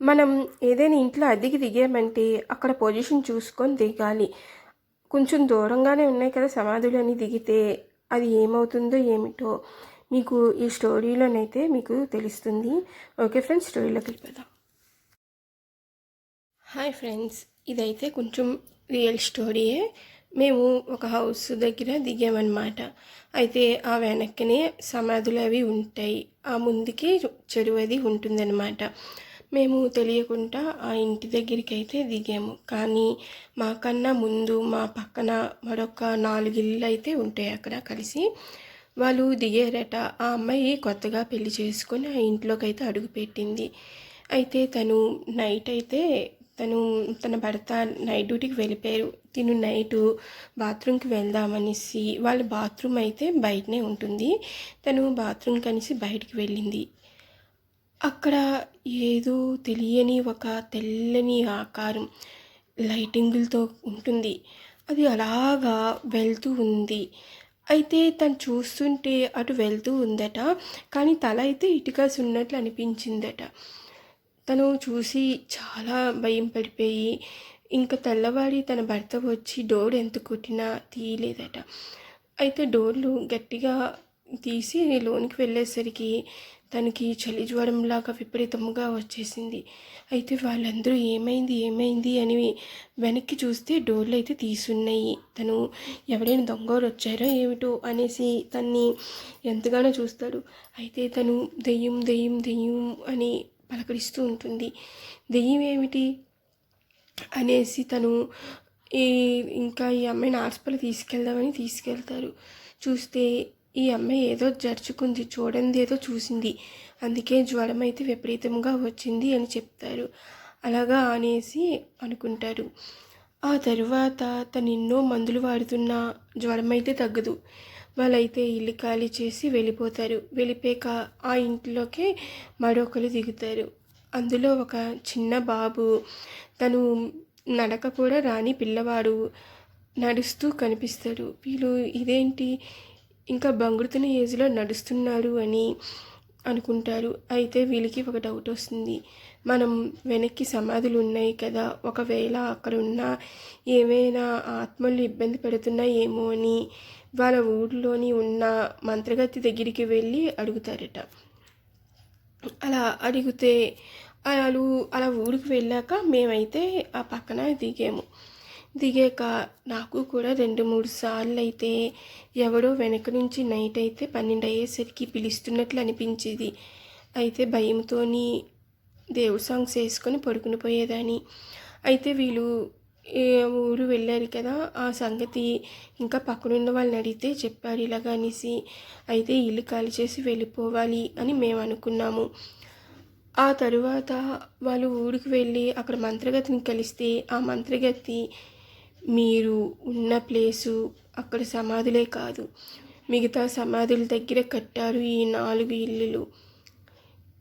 మనం ఏదైనా ఇంట్లో అద్దెకి దిగామంటే అక్కడ పొజిషన్ చూసుకొని దిగాలి. కొంచెం దూరంగానే ఉన్నాయి కదా సమాధులు అని దిగితే అది ఏమవుతుందో ఏమిటో మీకు ఈ స్టోరీలోనైతే మీకు తెలుస్తుంది. ఓకే ఫ్రెండ్స్ స్టోరీలోకి వెళ్ళిపోదాం. హాయ్ ఫ్రెండ్స్ ఇదైతే కొంచెం రియల్ స్టోరీయే మేము ఒక హౌస్ దగ్గర దిగామన్నమాట. అయితే ఆ వెనక్కనే సమాధులు అవి ఉంటాయి. ఆ ముందుకి చెరువు అది ఉంటుందన్నమాట. మేము తెలియకుండా ఆ ఇంటి దగ్గరికి అయితే దిగాము. కానీ మాకన్నా ముందు మా పక్కన మరొక నాలుగు ఇళ్ళు అయితే ఉంటాయి అక్కడ కలిసి. వాళ్ళు దిగారట. ఆ అమ్మాయి కొత్తగా పెళ్ళి చేసుకొని ఆ ఇంట్లోకి అయితే అడుగుపెట్టింది అయితే తను నైట్ అయితే తను తన భర్త నైట్ డ్యూటీకి వెళ్ళిపోయారు. తిను నైటు బాత్రూమ్కి వెళ్దామనేసి వాళ్ళ బాత్రూమ్ అయితే బయటనే ఉంటుంది. తను బాత్రూమ్ కనేసి బయటికి వెళ్ళింది. అక్కడ ఏదో తెలియని ఒక తెల్లని ఆకారం లైటింగులతో ఉంటుంది. అది అలాగా వెళ్తూ ఉంది. అయితే తను చూస్తుంటే అటు వెళ్తూ ఉందట కానీ తల అయితే ఇటుకాసి ఉన్నట్లు అనిపించిందట. తను చూసి చాలా భయం పడిపోయి ఇంకా తెల్లవారి తన భర్త వచ్చి డోర్ ఎంత కొట్టినా తీయలేదట. అయితే డోర్లు గట్టిగా తీసి లోనికి వెళ్ళేసరికి తనకి చలి జ్వరంలాగా విపరీతంగా వచ్చేసింది. అయితే వాళ్ళందరూ ఏమైంది ఏమైంది అని వెనక్కి చూస్తే డోర్లు అయితే తీసున్నాయి. తను ఎవరైనా దొంగలు వచ్చారో ఏమిటో అనేసి తన్ని ఎంతగానో చూస్తాడు. అయితే తను దెయ్యం దెయ్యం దెయ్యం అని పలకరిస్తూ ఉంటుంది. దెయ్యం ఏమిటి అనేసి తను ఈ ఇంకా ఈ అమ్మాయిని హాస్పిటల్ తీసుకెళ్దామని తీసుకెళ్తారు. చూస్తే ఈ అమ్మాయి ఏదో జరుచుకుంది చూడండి ఏదో చూసింది. అందుకే జ్వరం అయితే విపరీతంగా వచ్చింది అని చెప్తారు అలాగా అనేసి అనుకుంటారు ఆ తరువాత తను ఎన్నో మందులు వాడుతున్న జ్వరం అయితే తగ్గదు. వాళ్ళైతే ఇల్లు ఖాళీ చేసి వెళ్ళిపోతారు. వెళ్ళిపోయాక ఆ ఇంట్లోకే మరొకరు దిగుతారు. అందులో ఒక చిన్న బాబు తను నడక కూడా రాని పిల్లవాడు నడుస్తూ కనిపిస్తాడు. వీళ్ళు ఇదేంటి? ఇంకా బంగుడుతున్న ఏజ్లో నడుస్తున్నారు అని అనుకుంటారు. అయితే వీళ్ళకి ఒక డౌట్ వస్తుంది. మనం వెనక్కి సమాధులు ఉన్నాయి కదా ఒకవేళ అక్కడ ఉన్న ఏమైనా ఆత్మలు ఇబ్బంది పెడుతున్నాయేమో అని వాళ్ళ ఊళ్ళోని ఉన్న మంత్రగతి దగ్గరికి వెళ్ళి అడుగుతారట. అలా అడిగితే వాళ్ళు అలా ఊరికి వెళ్ళాక మేమైతే ఆ పక్కన దిగాము. దిగాక నాకు కూడా రెండు మూడు సార్లు అయితే ఎవడో వెనక నుంచి నైట్ అయితే పన్నెండు అయ్యేసరికి పిలుస్తున్నట్లు అనిపించేది. అయితే భయంతోని దేవుడు సాంగ్స్ వేసుకొని పడుకుని పోయేదాన్ని. అయితే వీళ్ళు ఊరు వెళ్ళారు కదా ఆ సంగతి ఇంకా పక్కనున్న వాళ్ళని అడిగితే చెప్పారు ఇలాగ అనేసి. అయితే ఇల్లు ఖాళీ చేసి వెళ్ళిపోవాలి అని మేము అనుకున్నాము. ఆ తరువాత వాళ్ళు ఊరికి వెళ్ళి అక్కడ మంత్రగతిని కలిస్తే ఆ మంత్రగతి మీరు ఉన్న ప్లేసు అక్కడ సమాధులే కాదు. మిగతా సమాధుల దగ్గర కట్టారు ఈ నాలుగు ఇల్లులు.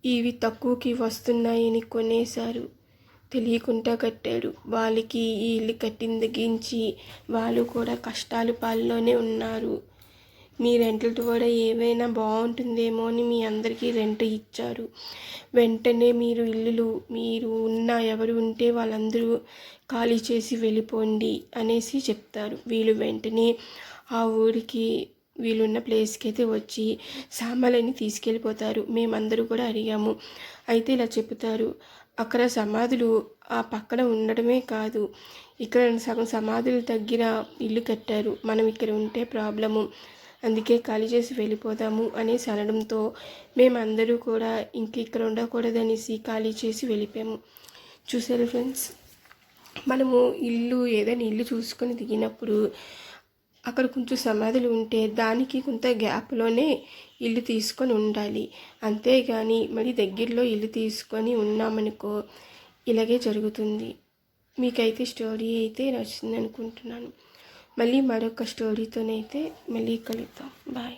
ఇవి తక్కువకి వస్తున్నాయని కొనేశారు తెలియకుండా కట్టాడు. వాళ్ళకి ఈ ఇల్లు కట్టిన వాళ్ళు కూడా కష్టాలు పాల్లోనే ఉన్నారు. మీ రెంట్లతో కూడా ఏవైనా బాగుంటుందేమో అని మీ అందరికీ రెంట్ ఇచ్చారు. వెంటనే మీరు ఇల్లులు మీరు ఉన్న ఎవరు ఉంటే వాళ్ళందరూ ఖాళీ చేసి వెళ్ళిపోండి అనేసి చెప్తారు. వీళ్ళు వెంటనే ఆ ఊరికి వీళ్ళున్న ప్లేస్కి అయితే వచ్చి సామాన్లన్నీ తీసుకెళ్ళిపోతారు. మేమందరూ కూడా అడిగాము. అయితే ఇలా చెప్తారు అక్కడ సమాధులు ఆ పక్కన ఉండడమే కాదు ఇక్కడ సగం సమాధుల దగ్గర ఇల్లు కట్టారు. మనం ఇక్కడ ఉంటే ప్రాబ్లము. అందుకే ఖాళీ చేసి వెళ్ళిపోదాము అనేసి అనడంతో మేమందరూ కూడా ఇంక ఇక్కడ ఉండకూడదనేసి ఖాళీ చేసి వెళ్ళిపోయాము. చూసారు ఫ్రెండ్స్? మనము ఇల్లు ఏదైనా ఇల్లు చూసుకొని దిగినప్పుడు అక్కడ కొంచెం సమాధులు ఉంటే దానికి కొంత గ్యాప్లోనే ఇల్లు తీసుకొని ఉండాలి. అంతేగాని మరి దగ్గరలో ఇల్లు తీసుకొని ఉన్నామనుకో ఇలాగే జరుగుతుంది. మీకైతే స్టోరీ అయితే నచ్చింది అనుకుంటున్నాను మళ్ళీ మరొక స్టోరీతోనైతే మళ్ళీ కలుద్దాం. బాయ్.